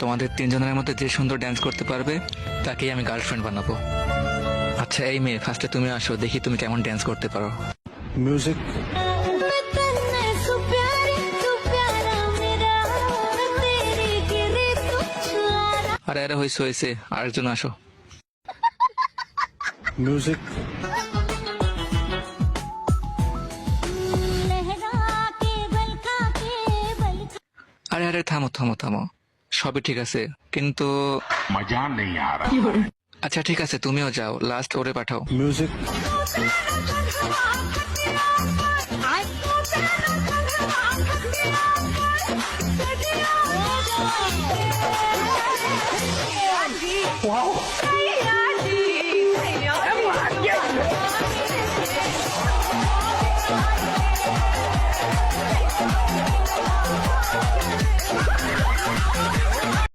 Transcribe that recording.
তোমাদের তিনজনের মধ্যে যে সুন্দর ড্যান্স করতে পারবে তাকেই আমি গার্লফ্রেন্ড বানাবো। আচ্ছা এই মেয়ে ফার্স্টে তুমি আসো দেখি তুমি কেমন ড্যান্স করতে পারো। মিউজিক আরে আরে হয়েছে হয়েছে আরেকজন আসো। মিউজিক আরে আরে থামো থামো থামো। সবই ঠিক আছে কিন্তু আচ্ছা ঠিক আছে তুমিও যাও লাস্ট ওরে পাঠাও। Music Wow.